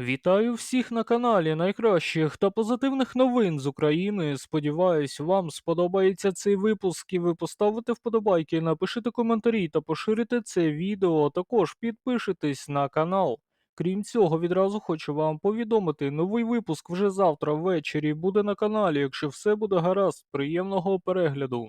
Вітаю всіх на каналі найкращих та позитивних новин з України. Сподіваюсь, вам сподобається цей випуск і ви поставите вподобайки, напишите коментарі та поширите це відео. Також підпишитесь на канал. Крім цього, відразу хочу вам повідомити, новий випуск вже завтра ввечері буде на каналі. Якщо все буде гаразд, приємного перегляду.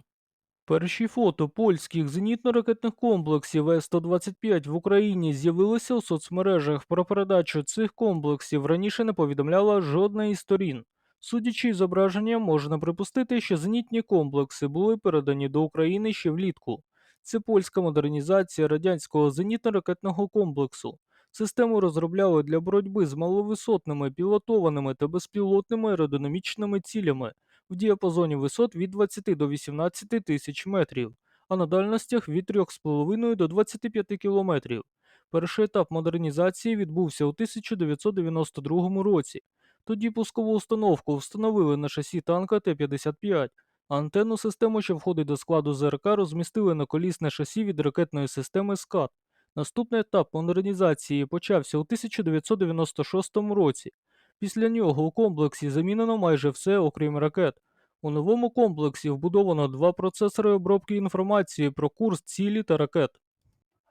Перші фото польських зенітно-ракетних комплексів С-125 в Україні з'явилися у соцмережах. Про передачу цих комплексів раніше не повідомляла жодна із сторін. Судячи зображення, можна припустити, що зенітні комплекси були передані до України ще влітку. Це польська модернізація радянського зенітно-ракетного комплексу. Систему розробляли для боротьби з маловисотними пілотованими та безпілотними аеродинамічними цілями в діапазоні висот від 20 до 18 тисяч метрів, а на дальностях від 3,5 до 25 кілометрів. Перший етап модернізації відбувся у 1992 році. Тоді пускову установку встановили на шасі танка Т-55, а антенну систему, що входить до складу ЗРК, розмістили на колісне шасі від ракетної системи СКАТ. Наступний етап модернізації почався у 1996 році. Після нього у комплексі замінено майже все, окрім ракет. У новому комплексі вбудовано два процесори обробки інформації про курс цілі та ракет.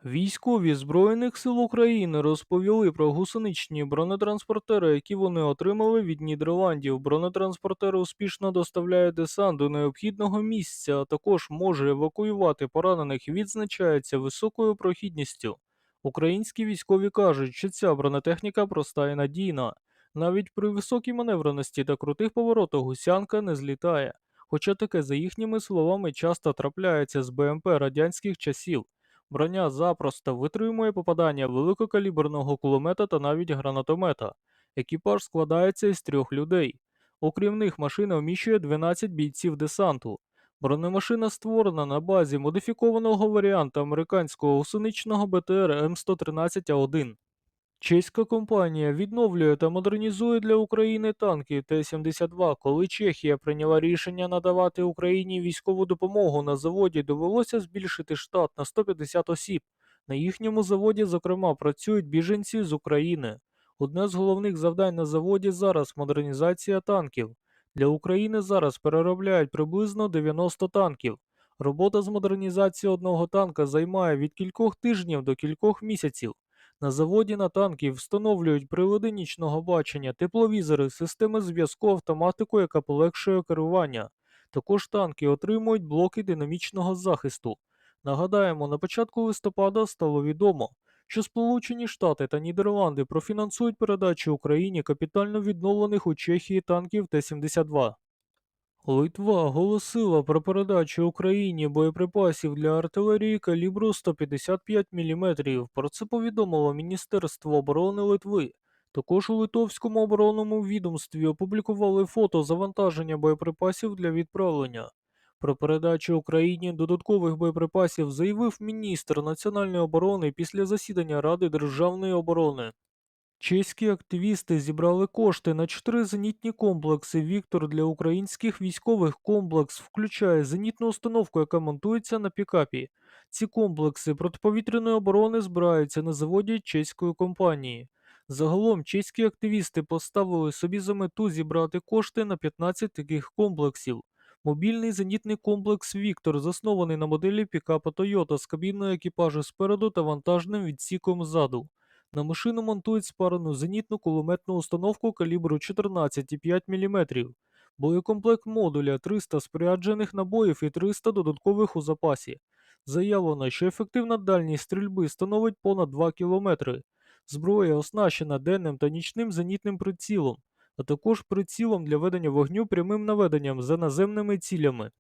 Військові Збройних сил України розповіли про гусеничні бронетранспортери, які вони отримали від Нідерландів. Бронетранспортер успішно доставляє десант до необхідного місця, а також може евакуювати поранених відзначається високою прохідністю. Українські військові кажуть, що ця бронетехніка проста і надійна. Навіть при високій маневреності та крутих поворотах гусянка не злітає. Хоча таке, за їхніми словами, часто трапляється з БМП радянських часів. Броня запросто витримує попадання великокаліберного кулемета та навіть гранатомета. Екіпаж складається із трьох людей. Окрім них, машина вміщує 12 бійців десанту. Бронемашина створена на базі модифікованого варіанту американського гусеничного БТР М113А1. Чеська компанія відновлює та модернізує для України танки Т-72. Коли Чехія прийняла рішення надавати Україні військову допомогу на заводі, довелося збільшити штат на 150 осіб. На їхньому заводі, зокрема, працюють біженці з України. Одне з головних завдань на заводі зараз модернізація танків. Для України зараз переробляють приблизно 90 танків. Робота з модернізації одного танка займає від кількох тижнів до кількох місяців. На заводі на танки встановлюють прилади нічного бачення, тепловізори, системи зв'язку, автоматику, яка полегшує керування. Також танки отримують блоки динамічного захисту. Нагадаємо, на початку листопада стало відомо, що Сполучені Штати та Нідерланди профінансують передачу Україні капітально відновлених у Чехії танків Т-72. Литва оголосила про передачу Україні боєприпасів для артилерії калібру 155 мм. Про це повідомило Міністерство оборони Литви. Також у Литовському оборонному відомстві опублікували фото завантаження боєприпасів для відправлення. Про передачу Україні додаткових боєприпасів заявив міністр національної оборони після засідання Ради державної оборони. Чеські активісти зібрали кошти на чотири зенітні комплекси. Віктор для українських військових комплекс включає зенітну установку, яка монтується на пікапі. Ці комплекси протиповітряної оборони збираються на заводі чеської компанії. Загалом чеські активісти поставили собі за мету зібрати кошти на 15 таких комплексів. Мобільний зенітний комплекс Віктор заснований на моделі пікапа Toyota з кабіною екіпажу спереду та вантажним відсіком ззаду. На машину монтують спарену зенітну кулеметну установку калібру 14,5 мм, боєкомплект модуля 300 споряджених набоїв і 300 додаткових у запасі. Заявлено, що ефективна дальність стрільби становить понад 2 км. Зброя оснащена денним та нічним зенітним прицілом, а також прицілом для ведення вогню прямим наведенням за наземними цілями.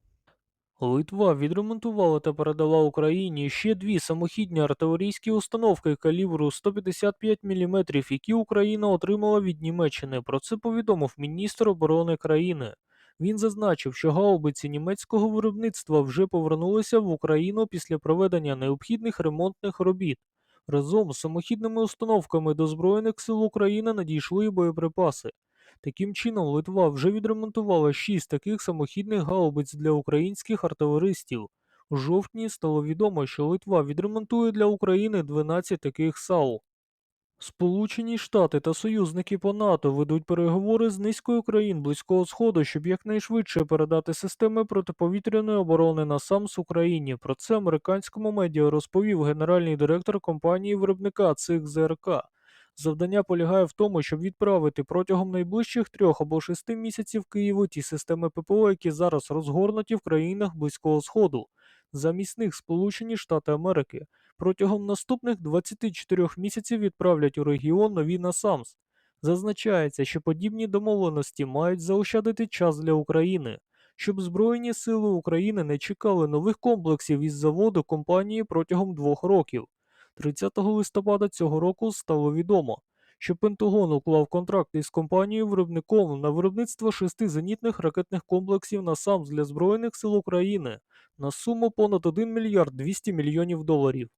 Литва відремонтувала та передала Україні ще дві самохідні артилерійські установки калібру 155 мм, які Україна отримала від Німеччини. Про це повідомив міністр оборони країни. Він зазначив, що гаубиці німецького виробництва вже повернулися в Україну після проведення необхідних ремонтних робіт. Разом з самохідними установками до Збройних сил України надійшли боєприпаси. Таким чином, Литва вже відремонтувала шість таких самохідних гаубиць для українських артилеристів. У жовтні стало відомо, що Литва відремонтує для України 12 таких САУ. Сполучені Штати та союзники по НАТО ведуть переговори з низкою країн Близького Сходу, щоб якнайшвидше передати системи протиповітряної оборони на САМС Україні. Про це американському медіа розповів генеральний директор компанії виробника цих ЗРК. Завдання полягає в тому, щоб відправити протягом найближчих трьох або шести місяців Києву ті системи ППО, які зараз розгорнуті в країнах Близького Сходу. Замість них Сполучені Штати Америки протягом наступних 24 місяців відправлять у регіон нові НАСАМС. Зазначається, що подібні домовленості мають заощадити час для України, щоб Збройні сили України не чекали нових комплексів із заводу компанії протягом двох років. 30 листопада цього року стало відомо, що Пентагон уклав контракт із компанією виробником на виробництво шести зенітних ракетних комплексів НАСАМС для Збройних сил України на суму понад 1 мільярд 200 мільйонів доларів.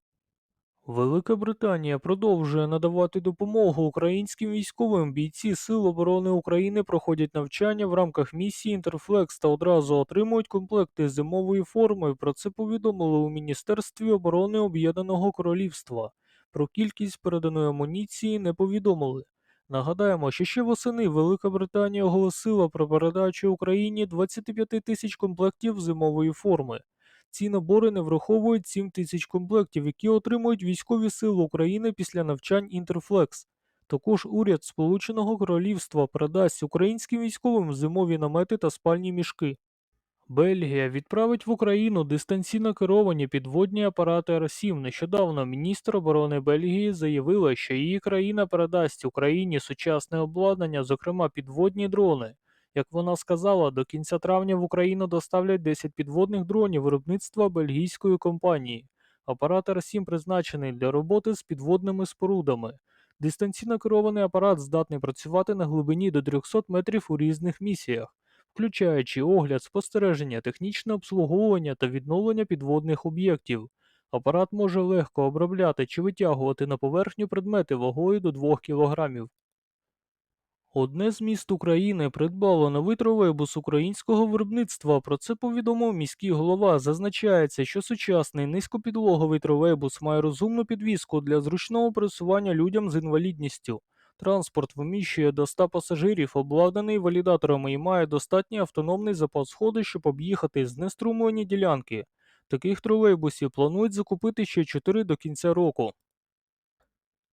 Велика Британія продовжує надавати допомогу українським військовим. Бійці Сил оборони України проходять навчання в рамках місії Інтерфлекс та одразу отримують комплекти зимової форми. Про це повідомили у Міністерстві оборони Об'єднаного Королівства. Про кількість переданої амуніції не повідомили. Нагадаємо, що ще восени Велика Британія оголосила про передачу Україні 25 тисяч комплектів зимової форми. Ці набори не враховують 7 тисяч комплектів, які отримують військові сили України після навчань Інтерфлекс. Також уряд Сполученого Королівства передасть українським військовим зимові намети та спальні мішки. Бельгія відправить в Україну дистанційно керовані підводні апарати Р-7. Нещодавно міністр оборони Бельгії заявила, що її країна передасть Україні сучасне обладнання, зокрема підводні дрони. Як вона сказала, до кінця травня в Україну доставлять 10 підводних дронів виробництва бельгійської компанії. Апарат Р-7 призначений для роботи з підводними спорудами. Дистанційно керований апарат здатний працювати на глибині до 300 метрів у різних місіях включаючи огляд, спостереження, технічне обслуговування та відновлення підводних об'єктів. Апарат може легко обробляти чи витягувати на поверхню предмети вагою до 2 кг. Одне з міст України придбало новий тролейбус українського виробництва. Про це повідомив міський голова. Зазначається, що сучасний низькопідлоговий тролейбус має розумну підвіску для зручного пересування людям з інвалідністю. Транспорт вміщує до 100 пасажирів, обладнаний валідаторами і має достатній автономний запас ходу, щоб об'їхати знеструмлені ділянки. Таких тролейбусів планують закупити ще 4 до кінця року.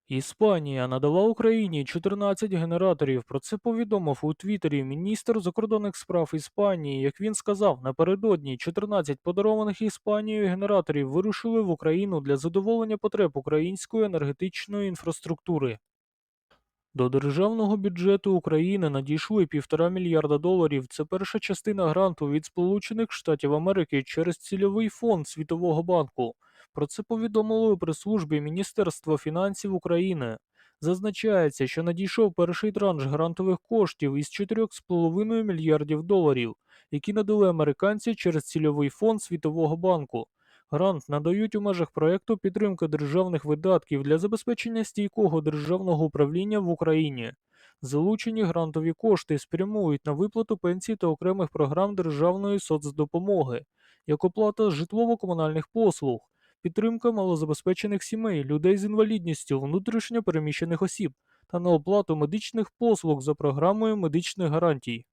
Іспанія надала Україні 14 генераторів. Про це повідомив у Твіттері міністр закордонних справ Іспанії. Як він сказав, напередодні 14 подарованих Іспанією генераторів вирушили в Україну для задоволення потреб української енергетичної інфраструктури. До державного бюджету України надійшли півтора мільярда доларів. Це перша частина гранту від Сполучених Штатів Америки через цільовий фонд Світового банку. Про це повідомили у прес-службі Міністерства фінансів України. Зазначається, що надійшов перший транш грантових коштів із 4,5 мільярдів доларів, які надали американці через цільовий фонд Світового банку. Грант надають у межах проекту підтримка державних видатків для забезпечення стійкого державного управління в Україні. Залучені грантові кошти спрямують на виплату пенсій та окремих програм державної соцдопомоги, як оплата житлово-комунальних послуг, підтримка малозабезпечених сімей, людей з інвалідністю, внутрішньо переміщених осіб та на оплату медичних послуг за програмою медичних гарантій.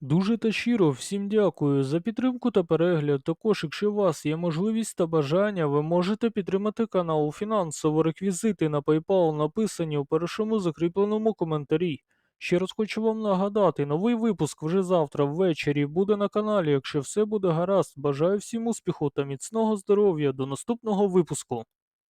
Дуже та щиро всім дякую за підтримку та перегляд. Також, якщо у вас є можливість та бажання, ви можете підтримати канал фінансово. Реквізити на PayPal написані у першому закріпленому коментарі. Ще раз хочу вам нагадати, новий випуск вже завтра ввечері буде на каналі. Якщо все буде гаразд, бажаю всім успіху та міцного здоров'я. До наступного випуску.